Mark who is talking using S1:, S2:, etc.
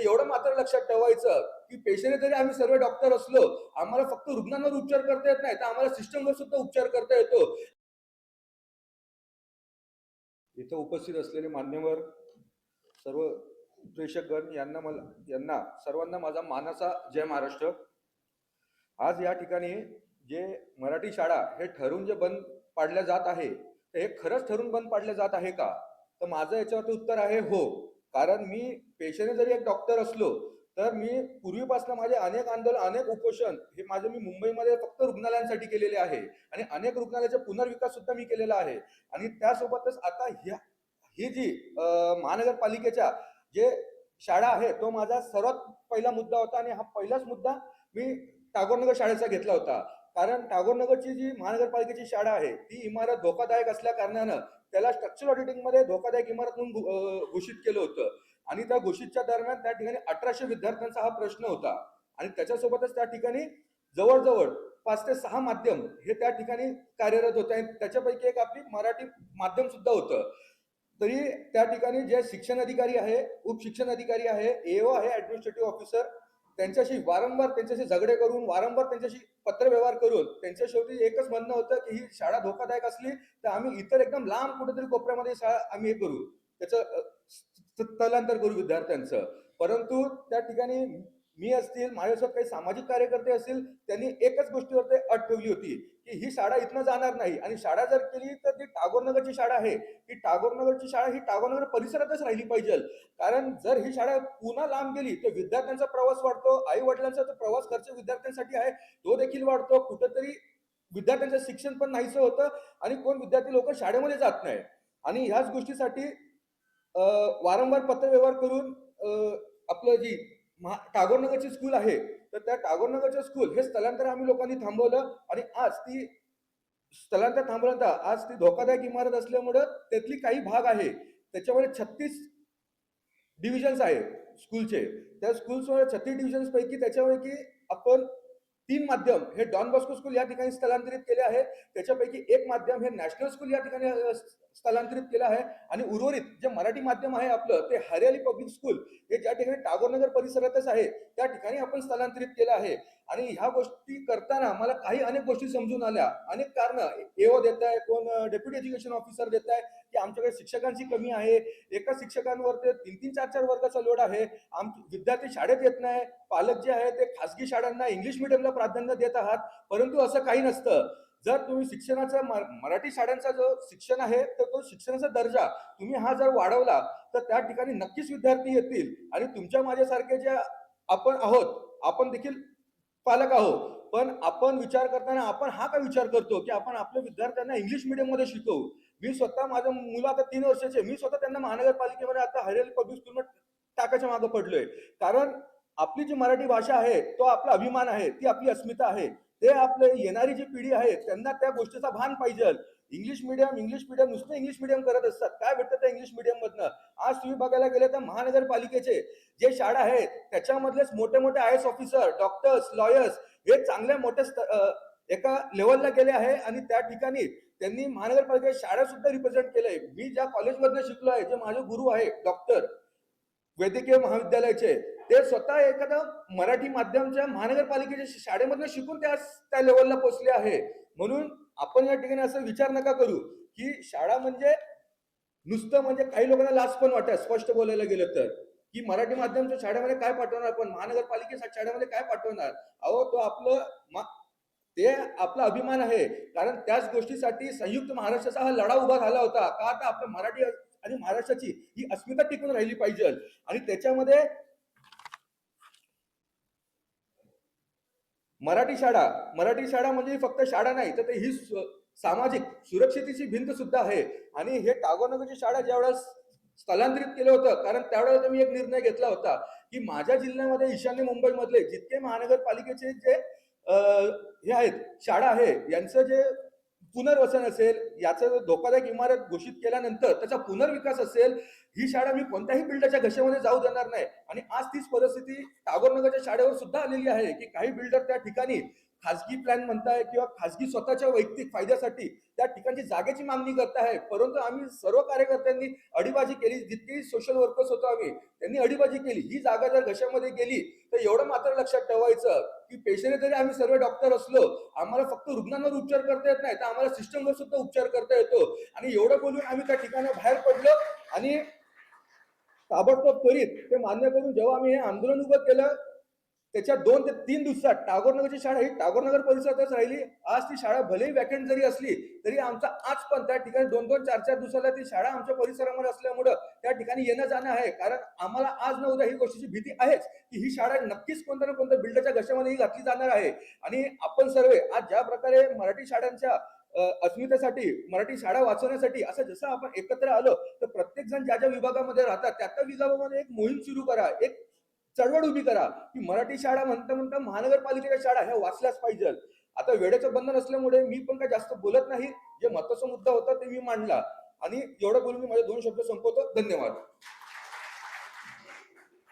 S1: म्हणजे एवढं मात्र लक्षात ठेवायचं की पेशंट जरी आम्ही सर्व डॉक्टर असलो आम्हाला फक्त रुग्णांवर उपचार करता येत नाही तर आम्हाला सिस्टमवर सुद्धा उपचार करता येतो. इथं उपस्थित असलेले मान्यवर सर्व प्रेक्षकगण यांना मला यांना सर्वांना माझा मानाचा जय महाराष्ट्र. आज या ठिकाणी जे मराठी शाळा हे ठरून जे बंद पाडल्या जात आहे ते हे खरंच ठरून बंद पाडले जात आहे का? तर माझं याच्यावरती उत्तर आहे हो. कारण मी पेशेने जरी एक डॉक्टर असलो तर मी पूर्वीपासून माझे अनेक आंदोलन अनेक उपोषण हे माझे मी मुंबईमध्ये फक्त रुग्णालयांसाठी केलेले आहे. आणि अनेक रुग्णालयाचा पुनर्विकास सुद्धा मी केलेला आहे. आणि त्यासोबतच आता ह्या ही जी महानगरपालिकेच्या जे शाळा आहे तो माझा सर्वात पहिला मुद्दा होता आणि हा पहिलाच मुद्दा मी टागोरनगर शाळेचा घेतला होता. कारण टागोरनगरची जी महानगरपालिकेची शाळा आहे ती इमारत धोकादायक असल्या कारणानं त्याला स्ट्रक्चरल ऑडिटिंगमध्ये धोकादायक इमारत म्हणून घोषित केलं होतं. आणि त्या घोषितच्या दरम्यान त्या ठिकाणी अठराशे विद्यार्थ्यांचा हा प्रश्न होता. आणि त्याच्यासोबतच त्या ठिकाणी जवळजवळ पाच ते सहा माध्यम हे त्या ठिकाणी कार्यरत होते. आणि त्याच्यापैकी एक आपली मराठी माध्यम सुद्धा होतं. तरी त्या ठिकाणी जे शिक्षण अधिकारी आहे उपशिक्षण अधिकारी आहे एओ आहे ऍडमिनिस्ट्रेटिव्ह ऑफिसर त्यांच्याशी वारंवार त्यांच्याशी झगडे करून वारंवार त्यांच्याशी पत्रव्यवहार करून त्यांच्या शेवटी एकच म्हणणं होतं की ही शाळा धोकादायक असली तर आम्ही इतर एकदम लांब कुठेतरी कोपऱ्यामध्ये शाळा आम्ही हे करू. त्याचं स्थलांतर करू विद्यार्थ्यांचं. परंतु त्या ठिकाणी मी असतील माझ्यासोबत काही सामाजिक कार्यकर्ते असतील त्यांनी एकच गोष्टीवर ते अट ठेवली होती की ही शाळा इथनं जाणार नाही. आणि शाळा जर केली तर ती टागोरनगरची शाळा आहे. ही टागोरनगरची शाळा ही टागोरनगर परिसरातच राहिली पाहिजे. कारण जर ही शाळा पुन्हा लांब गेली तर विद्यार्थ्यांचा प्रवास वाढतो आई वडिलांचा जो प्रवास खर्च विद्यार्थ्यांसाठी आहे तो देखील वाढतो. कुठंतरी विद्यार्थ्यांचं शिक्षण पण नाहीसं होतं आणि कोण विद्यार्थी लोक शाळेमध्ये जात नाही. आणि ह्याच गोष्टीसाठी वारंवार पत्रव्यवहार करून आपलं जी महा टागोरनगरची स्कूल आहे. तर त्या टागोरनगरच्या स्कूल हे स्थलांतर आम्ही लोकांनी थांबवलं आणि आज ती स्थलांतर थांबवल्यानंतर आज ती धोकादायक इमारत असल्यामुळं त्यातली काही भाग आहे. त्याच्यामध्ये छत्तीस डिव्हिजन्स आहे स्कूलचे त्या स्कूल्समध्ये छत्तीस डिव्हिजन्स पैकी त्याच्यापैकी आपण तीन माध्यम हे डॉन बॉस्को स्कूल या ठिकाणी स्थलांतरित केले आहे. त्याच्यापैकी एक माध्यम हे नॅशनल स्कूल या ठिकाणी स्थलांतरित केलं आहे. आणि उर्वरित जे मराठी माध्यम आहे आपलं ते हरियाली पब्लिक स्कूल हे ज्या ठिकाणी टागोरनगर परिसरातच आहे त्या ठिकाणी आपण स्थलांतरित केलं आहे. आणि ह्या गोष्टी करताना मला काही अनेक गोष्टी समजून आल्या. अनेक कारण. एओ देत आहे कोण डेप्युटी एज्युकेशन ऑफिसर देत आहे की आमच्याकडे शिक्षकांची कमी आहे. एका शिक्षकांवर ते तीन तीन चार चार वर्गाचा लोड आहे. आम विद्यार्थी शाळेत येत नाही. पालक जे आहे ते खासगी शाळांना इंग्लिश मिडियमला प्राधान्य देत आहात. परंतु असं काही नसतं. जर तुम्ही शिक्षणाचा म- मराठी शाळांचा जो शिक्षण आहे तर तो शिक्षणाचा दर्जा तुम्ही हा जर वाढवला तर त्या ठिकाणी नक्कीच विद्यार्थी येतील. आणि तुमच्या माझ्यासारखे जे आपण आहोत आपण देखील पालक आहोत. पण आपण विचार करताना आपण हा काय विचार करतो की आपण आपल्या विद्यार्थ्यांना इंग्लिश मीडियममध्ये शिकवू? मी स्वतः माझं मुलं आता तीन वर्षाचे मी स्वतः त्यांना महानगरपालिकेमध्ये आता हरियाली पब्लिक स्कूलमध्ये टाकायच्या मागे पडलोय. कारण आपली जी मराठी भाषा आहे तो आपला अभिमान आहे ती आपली अस्मिता आहे. ते आपले येणारी जी पिढी आहे त्यांना त्या गोष्टीचा भान पाहिजे. इंग्लिश मिडियम इंग्लिश मिडियम नुसतं इंग्लिश मिडियम करत असतात. काय भेटतं त्या इंग्लिश मिडियम मधनं? आज तुम्ही बघायला गेले तर महानगरपालिकेचे जे शाळा आहेत त्याच्यामधलेच मोठे मोठे I S officer doctors lawyers हे चांगल्या मोठ्या एका लेवलला गेले आहे आणि त्या ठिकाणी त्यांनी महानगरपालिका शाळा सुद्धा रिप्रेझेंट केलंय. मी ज्या कॉलेजमधनं शिकलो आहे जे माझे गुरु आहे डॉक्टर वैद्यकीय महाविद्यालयाचे ते स्वतः एखाद्या मराठी माध्यमच्या महानगरपालिकेच्या शाळेमधनं शिकून त्या त्या लेवलला पोहोचले आहे. म्हणून आपण या ठिकाणी असं विचार नका करू की शाळा म्हणजे नुसतं म्हणजे काही लोकांना लाच पण वाटत स्पष्ट बोलायला गेलं तर. की मराठी माध्यमच्या शाळेमध्ये काय पाठवणार पण महानगरपालिकेच्या शाळेमध्ये काय पाठवणार? अहो तो आपलं ते आपला अभिमान आहे. कारण त्याच गोष्टीसाठी संयुक्त महाराष्ट्राचा हा लढा उभा झाला होता. का आता आपल्या मराठी आणि महाराष्ट्राची ही अस्मिता टिकून राहिली पाहिजे. आणि त्याच्यामध्ये मराठी शाळा मराठी शाळा म्हणजे फक्त शाळा नाही तर ते ही सामाजिक सुरक्षितेची भिंत सुद्धा आहे. आणि हे टागोरनगरची शाळा ज्यावेळेस स्थलांतरित केलं होतं कारण त्यावेळेला मी एक निर्णय घेतला होता की माझ्या जिल्ह्यामध्ये ईशान्य मुंबईमधले जितके महानगरपालिकेचे जे हे आहेत शाळा आहे यांचं जे पुनर्वसन असेल याचं जर धोकादायक इमारत घोषित केल्यानंतर त्याचा पुनर्विकास असेल ही शाळा मी कोणत्याही बिल्डरच्या घशामध्ये जाऊ देणार नाही. आणि आज तीच परिस्थिती टागोरनगरच्या शाळेवर सुद्धा आलेली आहे की काही बिल्डर त्या ठिकाणी खासगी प्लॅन म्हणताय किंवा खासगी स्वतःच्या वैयक्तिक फायद्यासाठी त्या ठिकाणची जागेची मागणी करताय परंतु आम्ही सर्व कार्यकर्त्यांनी अडीबाजी केली. जितकी सोशल वर्कर्स होतो आम्ही त्यांनी अडीबाजी केली. ही जागा जर घशामध्ये गेली तर एवढं मात्र लक्षात ठेवायचं की पेशंट जरी आम्ही सर्व डॉक्टर असलो आम्हाला फक्त रुग्णांवर उपचार करता येत नाही तर आम्हाला सिस्टमवर सुद्धा उपचार करता येतो. आणि एवढं बोलून आम्ही त्या ठिकाणी बाहेर पडलो आणि ताबडतोब करीत ते मान्य करून जेव्हा आम्ही हे आंदोलन उभं केलं त्याच्या दोन ते तीन दिवसात टागोरनगरची शाळा ही टागोरनगर परिसरातच राहिली. आज ती शाळा भलेही वॅकंट जरी असली तरी आमचा आज पण त्या ठिकाणी दोन दोन चार चार दिवसाला ती शाळा आमच्या परिसरामध्ये असल्यामुळं त्या ठिकाणी येणं जाणं आहे. कारण आम्हाला आज न उद्या ही गोष्टीची भीती आहेच की ही शाळा नक्कीच कोणत्या ना कोणत्या बिल्डरच्या घशामध्ये ही घातली जाणार आहे. आणि आपण सर्व आज ज्या प्रकारे मराठी शाळांच्या अस्मितेसाठी मराठी शाळा वाचवण्यासाठी असं जसं आपण एकत्र आलो तर प्रत्येक जण ज्या ज्या विभागामध्ये राहतात त्या त्या विभागामध्ये एक मोहीम सुरू करा एक चळवळ उभी करा. की मराठी शाळा म्हणता म्हणता महानगरपालिकेच्या शाळा ह्या वाचल्याच पाहिजे. आता वेळेचं बंधन असल्यामुळे मी पण काय जास्त बोलत नाही. जे महत्त्वाचा मुद्दा होता ते मी मांडला. आणि एवढं बोलून मी माझे दोन शब्द संपवतो. धन्यवाद.